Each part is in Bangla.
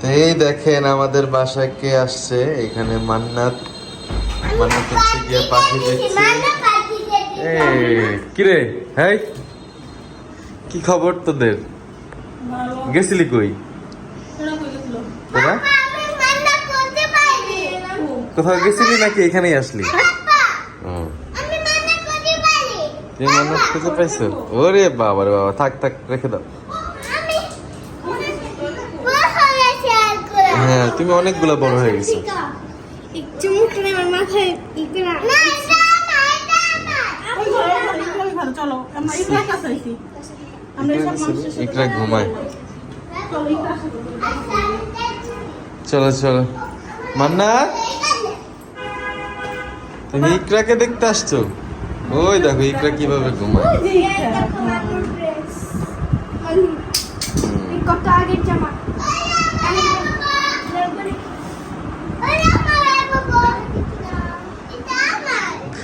তো এই দেখেন আমাদের বাসায় কে আসছে? এখানে মান্নাত। মান্নাত হচ্ছে গিয়ে পাখি দেখছে। কিরে হ্যাঁ কি খবর তোদের? গেছিলি কই? তোরা কোথাও গেছিলি নাকি? এখানেই আসলি? তুই মান্নাত খুঁজে পাইছো? ওরে বাবা রে বাবা থাক থাক রেখে দাও। তুমি অনেকগুলো বড় হয়ে গেছো। ইকরা ঘুমায়। চলো চলো। চলো মান্না? তুমি ইকরাকে দেখতে আসছো? ওই দেখো ইকরা কীভাবে ঘুমায়। কত আগের জামা ঘুমাচ্ছে ঘুমাচ্ছে এই, এই, এই। ইকরা কুদ আর ইকরা কি ওরে আল্লাহ রে চুমা দাও চুমা দাও এহ, আচ্ছা ওই ওই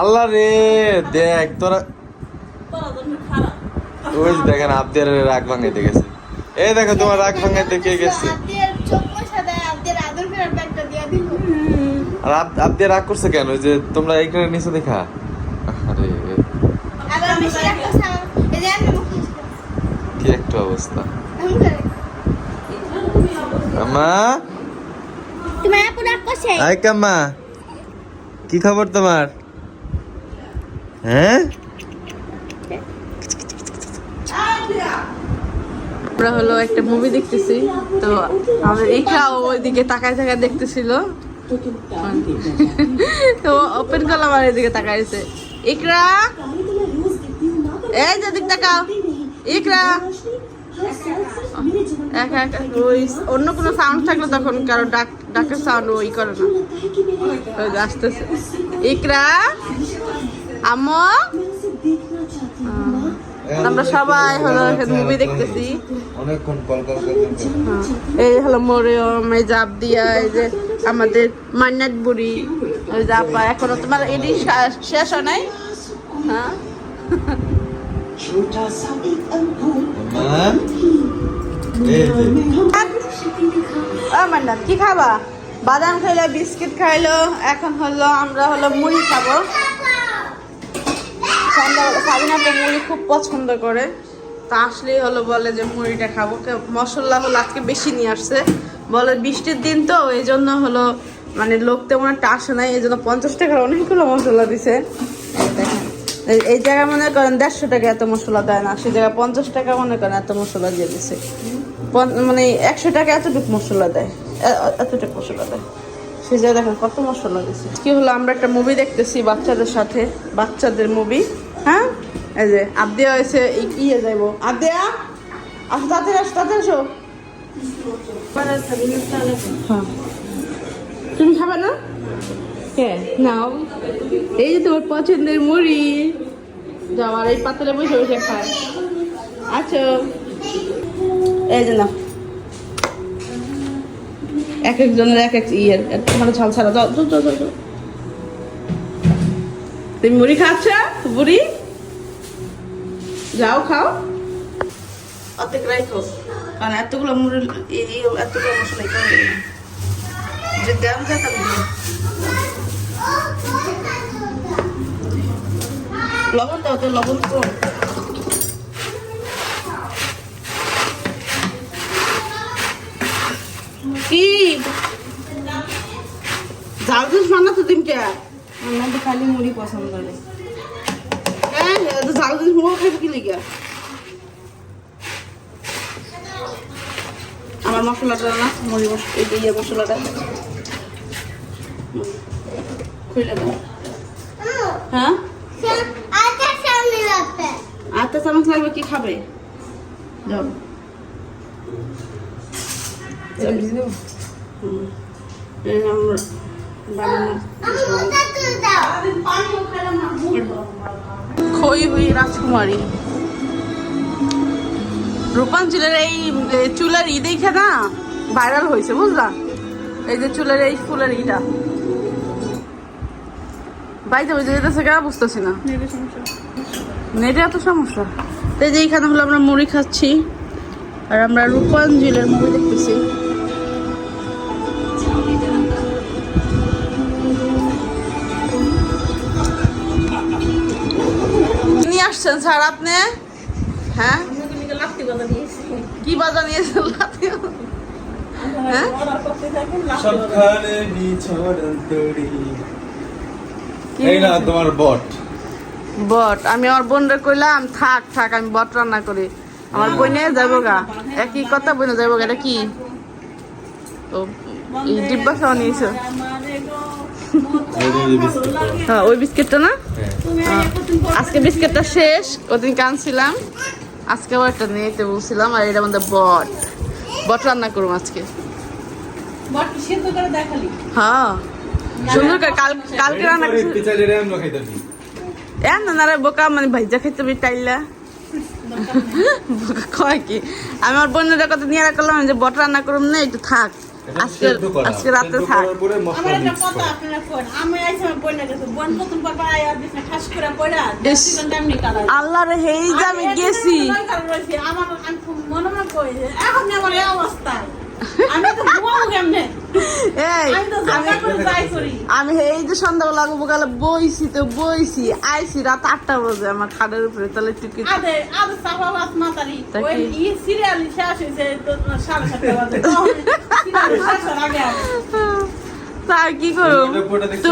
আল্লাহ রে দেখ তোরা ওই দেখেন আপ দিয়া রাগ ভাঙাইতে গেছে। এই দেখো তোমার রাগ ভাঙাইতে কে গেছে? আর আপ রাগ করছে কেন? ওই যে তোমরা এইখানে নিচে দেখা। আরে। আবার বেশি রাখতেছ এই যে আমি মুখ কি একটা অবস্থা। আমা তোমার আপু রাগ করছে? আই কাম্মা। কি খবর তোমার? হ্যাঁ? আমরা হলো একটা মুভি দেখতেছি, তো আমাদের ইকরাও ওইদিকে তাকায় তাকায় দেখতেছিল। তো ওপেন করলাম আমার এদিকে তাকাইছে ইকরা! এই যে দিক তাকাও। ইকরা! একা একা ওই অন্য কোনো সাউন্ড থাকলে তখন কারও ডাক ডাকের সাউন্ড ওই করে না। ওই আসতেছে। ইকরা? আম্মু? আমরা সবাই হলো মুভি দেখতেছি। করতে হ্যাঁ। এই হলো মরিয়ম এই জাপ দিয়া এই যে আমাদের মান্নাত বুড়ি। ওই জাপা এখনও তোমার এডি শেষ হয় নাই? হ্যাঁ। মা এই ও মান্নাত কি খাবা? বাদাম খাইলো, বিস্কিট খাইলো, এখন হলো আমরা হলো মুড়ি খাব। সাবিনা তো মুড়ি খুব পছন্দ করে, তা আসলেই হলো বলে যে মুড়িটা খাব। মশলা হলো আজকে বেশি নিয়ে আসছে। বলে বৃষ্টির দিন তো, এই জন্য হলো মানে লোক তেমন একটা আসে নাই, এই জন্য পঞ্চাশ টাকার অনেকগুলো মশলা দিছে। এই দেখেন, এই- জায়গায় মনে করেন দেড়শো টাকা এত মশলা দেয় না সেই জায়গায় পঞ্চাশ টাকা মনে করেন এত মশলা দিয়ে দিছে। মানে একশো টাকা এতটুকু মশলা দেয়। এতটুকু মশলা দেয়। সে জায়গায় দেখেন কত মশলা দিছে। কি হলো, আমরা একটা মুভি দেখতেছি বাচ্চাদের সাথে, বাচ্চাদের মুভি হ্যাঁ? এই যে আবদিয়া হয়েছে, এই কি যাইবো। আবদিয়া আসো, তাড়াতাড়ি আসো তাড়াতাড়ি আসো। হ্যাঁ। তুমি খাবে না? হ্যাঁ নাও। এই যে তোমার পছন্দের মুড়ি। যাও এই পাতলে বসে বসে খায়। আচ্ছা এই যে নাও। এক একজনের এক এক ইয়ের তোমার ঝাল ছাড়া। যাও যাও যাও, যাও। তুমি মুড়ি খাচ্ছ? বুড়ি যাও খাও। অর্ধেক কারণ এতগুলো মুড়ি এতগুলো মশলা খাওয়া যে দাম লবণ দাও তো লবণ কম। ঝাল ঝুল মানা তো দিন কে আমার তো খালি মুড়ি পছন্দ করে হ্যাঁ ঝাল ঝুল মুড়ো খাইবে কি লিগা? আমার মশলাটা না মুড়ি মশলা এই ইয়ে মশলাটা। খুলে দাও। হ্যাঁ? আচ্ছা সামনে আটটা চামচ লাগবে কি খাবে? যাও। এটা খই হই রাজকুমারী। রূপাঞ্চলের এই চুলের ই দেখে না ভাইরাল হয়েছে বুঝলা? এই যে চুলের এই ফুলের ইটা। বাইতে বুঝে যেতেছে কেন বুঝতেছি না। নেটে এত সমস্যা। তো এই যে এইখানে হলো আমরা মুড়ি খাচ্ছি আর আমরা রূপাঞ্জলের মুভি দেখতেছি। আসছেন স্যার আপনি? হ্যাঁ? কি বাজার নিয়েছেন? লাত্তি? হ্যাঁ? এই না তোমার বট। বট। আমি আমার বোনরে কইলাম থাক থাক আমি বট রান্না করি। আমার বোনে যাব গা। একই কথা বোনে যাব গা এটা কি? ডিব্বা খাওয়া নিয়েছো। হ্যাঁ ওই বিস্কিটটা না? হ্যাঁ। আজকে বিস্কিটটা শেষ ওদিন কানছিলাম। আজকে আবার একটা নিতে বলছিলাম আর এটার মধ্যে বট বট রান্না করুম আজকে। হ্যাঁ। সুন্দর করে কাল কালকে রান্না করছি। পিছালে রে এ না বোকা মানে ভাইজা খাইতে বি টাইলা। বোকা। কয় কি? আমি আমার বোনের কথা নিয়ে রাখলাম যে বট রান্না করুম না একটু থাক। আজকে আজকে রাতে থাক। পরে আমার একটা কথা আপনারা কোন আমি আইছি আমার বোনের কাছে। বোন প্রথম দিছে ঠাস করে পড়া আল্লাহ রে হেই যে আমি গেছি। আমার আমি খুব মনে মনে কই এখন আমার এই অবস্থায়। আমি এই আমি তো ঝগড়া করে যাই করি। আমি এই যে সন্ধ্যাবেলা বোকালে বইছি তো বইছি আইছি রাত আটটা বাজে আমার খাটের উপরে তাহলে একটু কি আদে আদে সাবা বাস মাতারি তা কি? ই সিরিয়াল তো সাড়ে সাতটা বাজে। সিরিয়াল শেষ হওয়ার আগে আগে। তা কি করব? এই রিপোর্টটা দেখছ? তো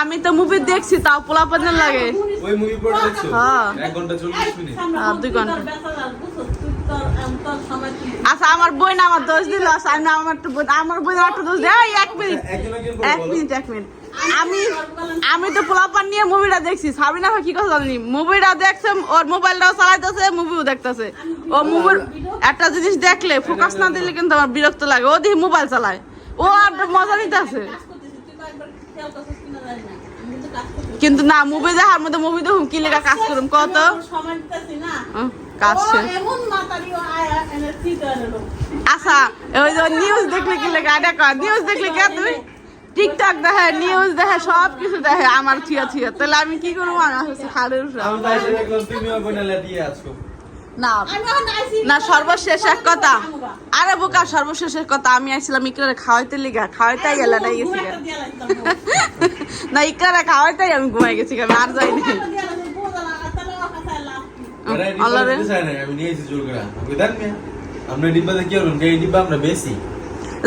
আমি তো মুভি দেখছি তাও পোলাপানের লাগে। ওই মুভি পড়ে দেখছ? হ্যাঁ। হ্যাঁ, দুই ঘণ্টা। আচ্ছা আমার বই না আমার দোষ দিল। আচ্ছা, আমি আমার আমার বই একটু দোষ দেয়। এক মিনিট এক। মিনিট এক মিনিট। আমি আমি তো পোলাপান নিয়ে মুভিটা দেখছি। সাবিনা ভাই কি কথা জানি? মুভিটা দেখছে ওর মোবাইলটাও চালাইতেছে মুভিও দেখতেছে। ও মুভির একটা জিনিস দেখলে ফোকাস না দিলে কিন্তু আমার বিরক্ত লাগে। ও দিয়ে মোবাইল চালায়। ও আর মজা নিতেছে। কিন্তু না মুভি দেখার মধ্যে মুভি দেখুন কি লেখা কাজ করুন কত? সময় না। কাজ শেষ। আচ্ছা ওই যে নিউজ দেখলে কি লেখা এটা কর নিউজ দেখলে কে তুমি? টিকটক দেখে নিউজ দেখে সব কিছু দেখে আমার থিয়া থিয়া। তাহলে আমি কি করব? আমি হচ্ছে আছো না না সর্বশেষ এক কথা। আরে বোকা সর্বশেষ এক কথা আমি আইছিলাম ইকরারে খাওয়াইতে লিগা। খাওয়াইতে গেলাটাই গেছি গা। বুয়াটা দিয়া লাগতাম। না ইকরারে খাওয়াইতেই আমি ঘুমাই গেছি আমি আর যাইনি বুয়াটা দিয়া লাগতাম, বুয়াটা লাগা, তাহলে আমার কাছে লাভ কি? এরা ডিব্বা আল্লাহ রে। দিতে চায় না, আমি নিয়েছি জোর করে ওকে দেন মিয়া আমরা ডিব্বাতে কি করবেন এই ডিব্বা আমরা বেশি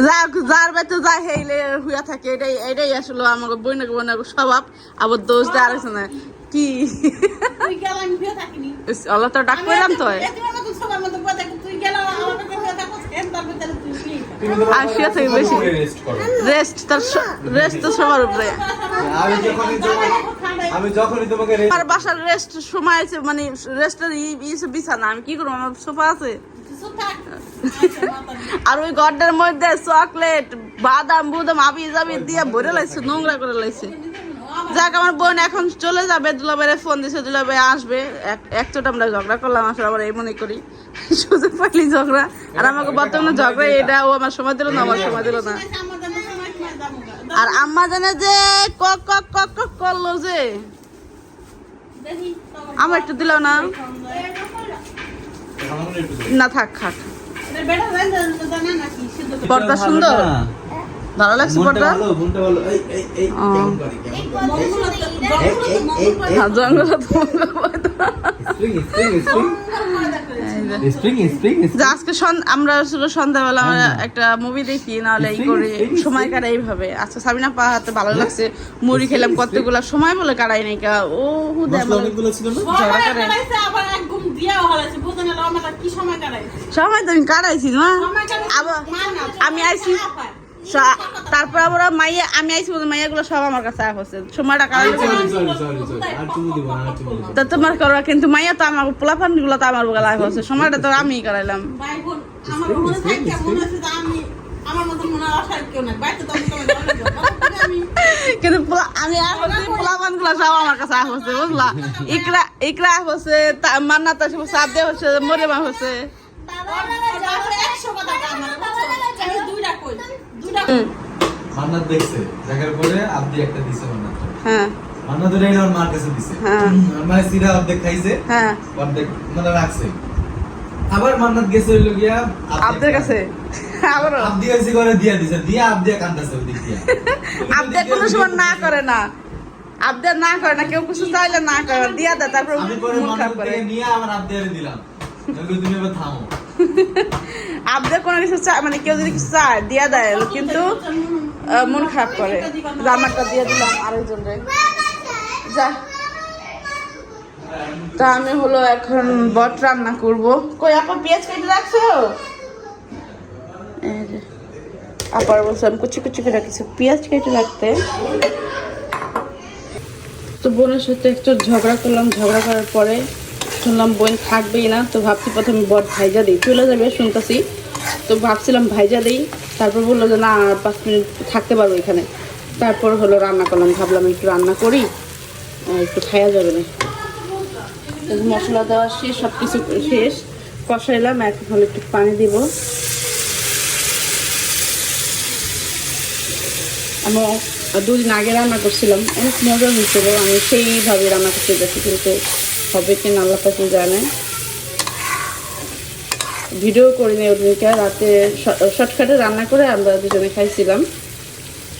যাক যার বেতে যা হেইলে হুইয়া থাকে। এটাই এটাই আসলে আমাকে বইনাকে বইনাকে স্বভাব। আবার দোষ না। কি? আমি আল্লাহ তো ডাক আমি তো। তুই আমার আর শুয়ে থেকে বেশি। রেস্ট তার রেস্ট তো সবার উপরে আমি যখনই আমি যখনই তোমাকে আমার বাসার রেস্ট সময় আছে মানে রেস্টের ইসে বিছানা আমি কি করব আমার সোফা আছে। আর ওই গড্ডের মধ্যে চকলেট বাদাম বুদাম আবি জাবি দিয়ে ভরে লাইছে নোংরা করে লাইছে যাক আমার বোন এখন চলে যাবে দুলাবাইরে ফোন দিছে দুলাবাই আসবে। এক একচোট আমরা ঝগড়া করলাম আসলে আবার এই মনে করি। সুযোগ পাইলি ঝগড়া। আর আমাকে বর্তমানে ঝগড়া এটা ও আমার সময় দিল না আমার সময় দিল না। আর আম্মা জানে যে কক কক কক কক করল যে। আমার একটু দিল না। না থাক খাক। পর্দা সুন্দর? ভালো লাগছে পর্দা। হ্যাঁ, আজকে আমরা আসলে সন্ধ্যাবেলা আমরা একটা মুভি দেখি নাহলে এই করি সময় কাটাই এইভাবে আচ্ছা সাবিনা পা হাতে ভালো লাগছে। মুড়ি খেলাম কতগুলা সময় বলে কাটাই নাই কা। ও হুদে আমার। সময় করে। কাটাইছে, আমার না আবার আমি আইছি তারপর আবার মাইয়া আমি আইছি বলে মাইয়াগুলো সব আমার কাছে হচ্ছে সময়টা দিব তা তোমার করবা কিন্তু মাইয়া তো আমার পোলাপানগুলো তো আমার বগলা হচ্ছে সময়টা তো আমি মনে মনে মনে হয় আমি কিন্তু আমি পোলাপানগুলো সব আমার কাছে হচ্ছে বুঝলা ইকরা ইকরা মান্নাত একশো কথা দুইটা কই মান্নাত দেখছে দেখার পরে আব্দি একটা দিছে মান্নাত। হ্যাঁ। মান্নাত ওটাই আমার মার কাছে দিছে। হ্যাঁ। আমার অর্ধেক খাইছে হ্যাঁ। অর্ধেক মানে রাখছে। আবার মান্নাত গেছে হইল গিয়া আপনার কাছে। আবারও। আব্দি হইছে করে দিয়া দিছে দিয়া আব্দি কান্দাছে ওদিক দিয়া। আবদার কোনো সময় না করে না। আবদার না করে না কেউ কিছু চাইলে না করে দিয়া দেয় তারপর মন খারাপ করে। নিয়ে আমার আব্দি দিলাম। তুমি এবার থামো। আবদার কোনো কিছু চায় মানে কেউ যদি কিছু চায় দিয়া দেয় কিন্তু মন খারাপ করে। রান্নাটা দিয়ে দিলাম আরেকজন রে যা। তা আমি হলো এখন বট রান্না করব। কই আপা পেঁয়াজ কেটে রাখছো? আপার বলছিলাম কুচি কুচি করে কিছু পেঁয়াজ কেটে রাখতে। তো বোনের সাথে একটু ঝগড়া করলাম ঝগড়া করার পরে শুনলাম বোন থাকবেই না, তো ভাবছি প্রথমে বট ভাইজা দিই। চলে যাবে, শুনতেছি। তো ভাবছিলাম ভাইজা দিই, তারপর বলল যে, না পাঁচ মিনিট থাকতে পারব এখানে। তারপর হলো রান্না করলাম, ভাবলাম একটু রান্না করি একটু খাওয়া যাবে না। মশলা দেওয়া শেষ সব কিছু শেষ। কষাইলাম, এখন হলো একটু পানি দিব। আমি দুদিন আগে রান্না করছিলাম, অনেক মজা হয়েছিল, আমি সেইভাবে রান্না করতে গেছি কিন্তু হবে কি না আল্লাহ পাকে জানে? ভিডিও করিনি ওদিনকে রাতে শর্টকাটে রান্না করে আমরা দুজনে খাইছিলাম।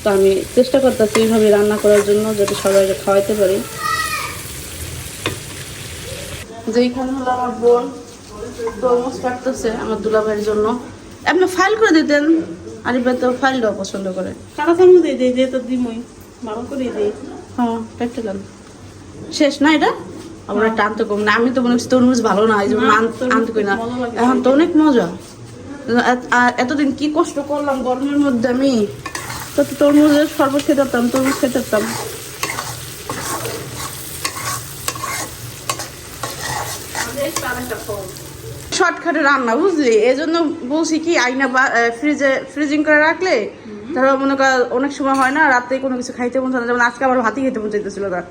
তো আমি চেষ্টা করতেছি এইভাবে রান্না করার জন্য যাতে সবাইকে খাওয়াইতে পারি। যেইখানে হলো আমার বোন তরমুজ কাটতেছে আমার দুলাভাইয়ের জন্য। আপনি ফাইল করে দিতেন আরিফা তো ফাইল দেওয়া পছন্দ করে। কাটা চামচ দিয়ে দিই দিয়ে তো দিমই। ভালো করে দিই। হ্যাঁ দেন। শেষ না এটা? আবার টানতে কম না। আমি তো মনে হচ্ছে তরমুজ ভালো না এই জন্য আনতে করি না। এখন তো অনেক মজা। আর এতদিন কি কষ্ট করলাম গরমের মধ্যে আমি। তো তো তরমুজের শরবত খেতে পারতাম তরমুজ খেতে পারতাম। শর্টকাটে রান্না বুঝলি? এই জন্য বলছি কি আইনা বা- ফ্রিজে ফ্রিজিং করে রাখলে ধরো মনে কর অনেক সময় হয় না রাতে কোনো কিছু খাইতে মন চায় না যেমন আজকে আবার ভাতই খেতে মন চাইতেছিল না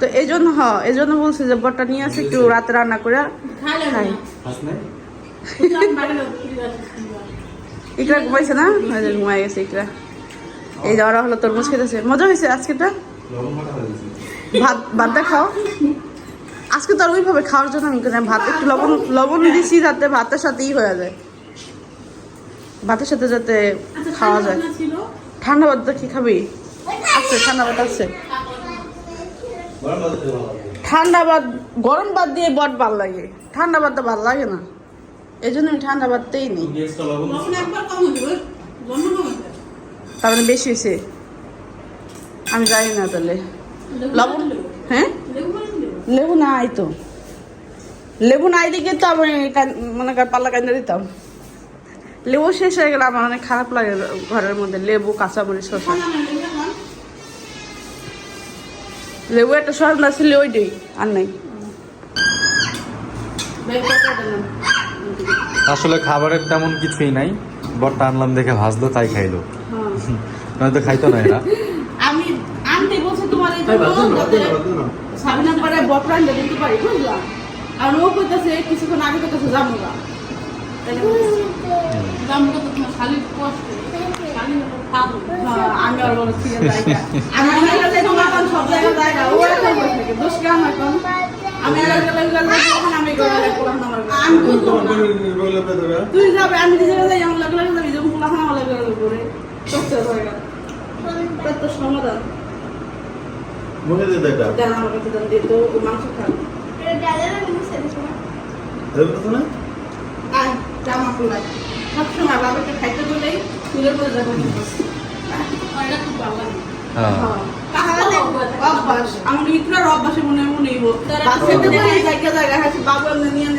তো এই জন্য হ এই জন্য বলছি যে বটটা নিয়ে আসে একটু রাতে রান্না করে খাই। ইকরা ঘুমাইছে না? যে ঘুমাই গেছে ইকরা। এই যাওয়ারা হলো তরমুজ খেতেছে। মজা হয়েছে আজকেটা হয়ে ভাত ভাতটা খাও। আজকে তো আর ওইভাবে খাওয়ার জন্য আমি কিনা ভাত, একটু লবণ লবণ দিছি যাতে ভাতের সাথেই হয়ে যায়। ভাতের সাথে যাতে খাওয়া যায়। ঠান্ডা ভাত তো কি খাবি? আছে, ঠান্ডা ভাত আছে। ঠান্ডা ভাত গরম ভাত দিয়ে বট ভালো লাগে। ঠান্ডা ভাত তো ভালো লাগে না। এই জন্য আমি ঠান্ডা ভাতটাই নিই তুমি এক্সট্রা লবণ দিছো? তখন একবার কম হইবে জন্ম কম হইবে তার মানে বেশি হয়েছে। আমি জানি না তাহলে। লবণ? হ্যাঁ? লেবু নাই তো। লেবু নাই দিকে তো আমি মনে কর পাল্লা কান্দা দিতাম। লেবু শেষ হয়ে গেলে আমার অনেক খারাপ লাগে ঘরের মধ্যে লেবু কাঁচামরিচ শসা। লেবু একটা সরলা ছিল ওইটাই আর নাই। আসলে খাবারের তেমন কিছুই নাই বটটা আনলাম দেখে ভাজলো তাই খাইলো। নয়তো খাইতো না এরা। আমি আনতে বলছি তোমার সাবিনা পরে বটরান দিতে পারি বুঝলা? আর ও কইতাছে কিছুক্ষণ আগে খালি কষ্ট খালি খাব। হ্যাঁ, আমি বুঝব না। তুই যাবে আমি যাই আমার লাগে লাগে যাবি যখন করে তো সমাধান। মুখে এটা। আমার কাছে দেন দিয়ে ও মাংস খাবে এরকম কথা না? আয় জামা খুলাই সবসময় বাবাকে খাইতে বলেই তুলের মধ্যে যাব এটা খুব ভালো লাগে। হ্যাঁ। আমার ইকরার অভ্যাসে মনে মনে হইব। বাচ্চাদের জায়গা জায়গা আছে বাবু নিয়ে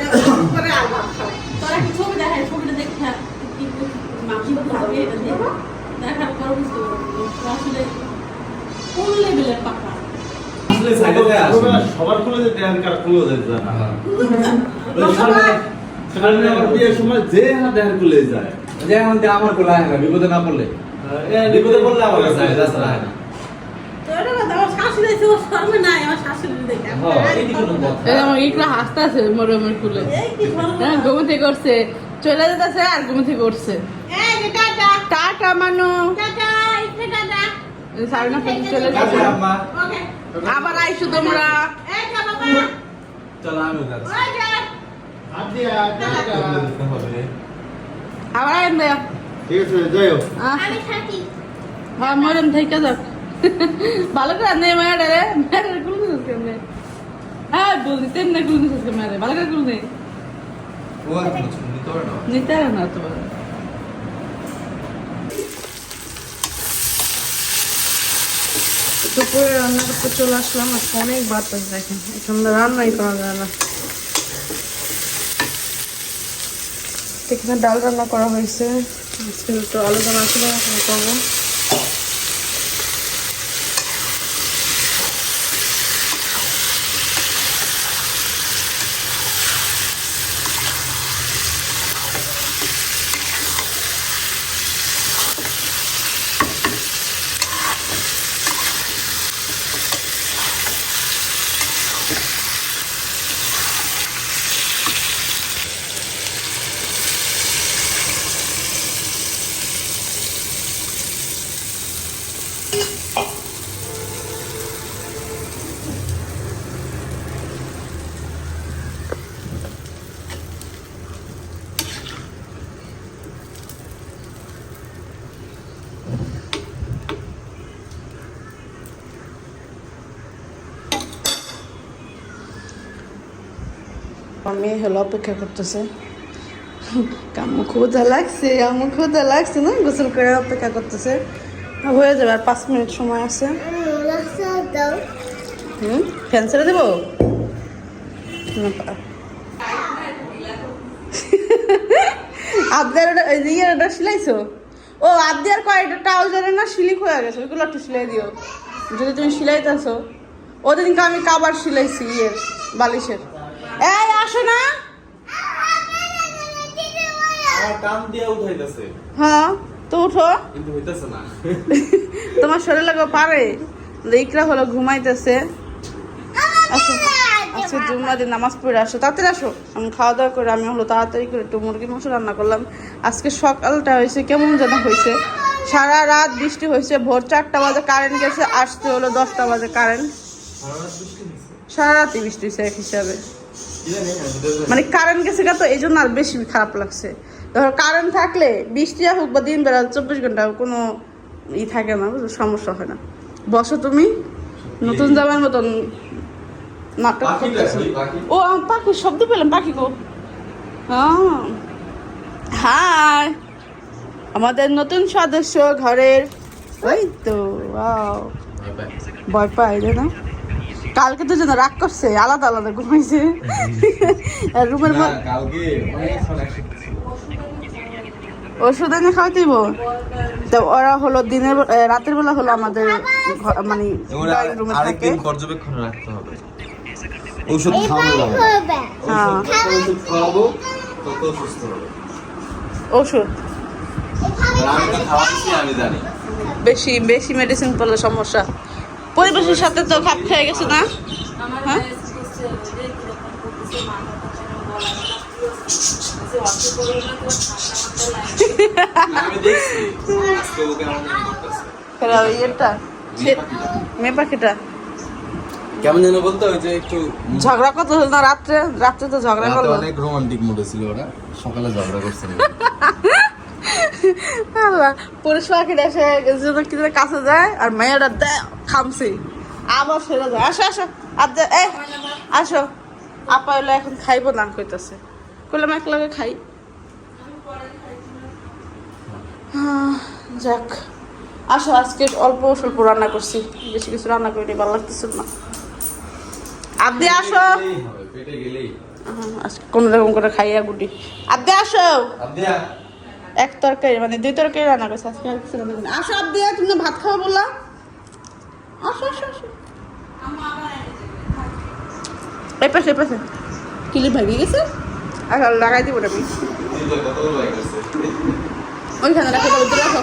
করে আর ভাত খায়। তোরা কি ছবি দেখায় ছবিটা দেখে কি মাংস এটা দেখার পর বুঝতে পারবি। আসলে কোন লেভেলের পাকা আসলে সবার খুলে যেতে আমি কার খুলে যেতে হ্যাঁ। সেখানে আবার বিয়ের সময় যে হাত দেহার খুলে যায় যে এখন আমার কোলে আয় না বিপদে না পড়লে বিপদে পড়লে আমার কাছে আয়, রাস্তা আয় না। আমার আমার। হ্যাঁ, এই কি কোনো কথা? এই আমার ইকরা হাসতে আছে মরমের কুলে এই কি শর্মে হ্যাঁ করছে চলে যেতেছে আর ঘুমে থেকে করছে এই যে টাটা, টাটা মানু চলে। ওকে। আবার আইসো তোমরা। এই যা বাবা, চলো আমিও যাচ্ছি। ওই যা। দিতে হবে। আবার আইন দেয়া। ঠিক আছে যাই হোক আমি থাকি। হ্যাঁ মরম থেকে যাক ভালো করে নেই মায়ের রে। মায়েরগুলো দিস কেমনে? হ্যাঁ বলছি তেমনি গুলো দিস কেমনে ভালো করে গুলো নেই ও আর কোনো নিতে না। নিতে না তো দুপুরে রান্না করতে চলে আসলাম আজকে অনেক বাতাস দেখেন। এখন রান্নাই করা যায় না। এখানে ডাল রান্না করা হয়েছে। আজকে একটু আলু ছিল করব। মেয়ে হলো অপেক্ষা করতেছে। কামু ক্ষুদা লাগছে আমার ক্ষুদা লাগছে, না? গোসল করে অপেক্ষা করতেছে। হয়ে যাবে, আর পাঁচ মিনিট সময় আছে। হুম? ফ্যান ছেড়ে দেবো? আবদার ইয়ের ওটা সিলাইছো ও আবদার কয়েকটা জানে না সিলিক হয়ে গেছে, ওইগুলো একটু সিলাই দিও। যদি তুমি সিলাইতেছো ওদিনকে আমি কাবার সিলাইছি ইয়ের, বালিশের। এই আসো না। কান দিয়ে উঠাইতেছে। হ্যাঁ তো উঠো। কিন্তু হইতেছে না। তোমার শরীর লাগো পারে। ইকরা হলো ঘুমাইতেছে। আসো আজকে জুম্মা দিন নামাজ পড়ে আসো। তাড়াতাড়ি আসো। আমি খাওয়া দাওয়া করে আমি হলো তাড়াতাড়ি করে একটু মুরগি মাংস রান্না করলাম। আজকে সকালটা হয়েছে কেমন যেন হয়েছে। সারা রাত বৃষ্টি হয়েছে ভোর চারটা বাজে কারেন্ট গেছে আসতে হলো দশটা বাজে কারেন্ট সারা রাতই বৃষ্টি হয়েছে এক হিসাবে। মানে কারেন্ট গেছে গা তো এই জন্য আর বেশি খারাপ লাগছে। ধরো কারেন্ট থাকলে বৃষ্টি হোক বা দিন বেলা চব্বিশ ঘণ্টা কোনো ই থাকে না? সমস্যা হয় না। বসো তুমি নতুন জামার মতন নাটক করতেছো ও আমি পাখি শব্দ পেলাম পাখি গো। হাই। আমাদের নতুন সদস্য ঘরের ওই তো. ভয় পাই না? কালকে তো যেন রাগ করছে আলাদা আলাদা ঘুমাইছে। রুমের। ওষুধ এনে খাওয়াইতেইব। তো ওরা হলো দিনের রাতের বেলা হলো আমাদের মানে ড্রয়িং রুমে থাকে। আরেকদিন পর্যবেক্ষণে রাখতে হবে। ঔষধ খাওয়ানো যাবে না। হ্যাঁ। ওষুধ খাওয়াবো তত সুস্থ হবে। ওষুধ। আর খাওয়াচ্ছি আমি জানি। বেশি বেশি মেডিসিন পড়লে সমস্যা। পরিবেশের সাথে তো খাপ খেয়ে গেছে না? হ্যাঁ? মেয়ে পাখিটা? কেমন যেন বলতো ওই যে একটু ঝগড়া কত হলো না রাত্রে? রাত্রে তো ঝগড়া করল। অনেক রোমান্টিক মুডে ছিল ওরা। সকালে ঝগড়া করছে আল্লাহ পুরুষ পাখিটা এসে যেন কি কাছে যায় আর মেয়েটা দেয় খামছি। আবার সেরে যায়। আসো আসো আর আসো। আপা এলো এখন খাইবো না কইতাছে। কইলাম এক লগে খাই। যাক। আসো আজকে অল্প স্বল্প রান্না করছি। বেশি কিছু রান্না করিনি ভালো লাগতেছিল না। আব্দি আসো। আজকে কোনো রকম করে খাইয়া গুটি। আব্দি আসো। এক তরকারি মানে দুই তরকারি রান্না করছে, আজকে। আসো আব্দি তুমি না ভাত খাওয়া বললা? আসো আসো আসো। এই পাশে এই পাশে। কিলি ভাগিয়ে গেছে? আর লাগাই দিব আমি। ওইখানে রাখো রাখো।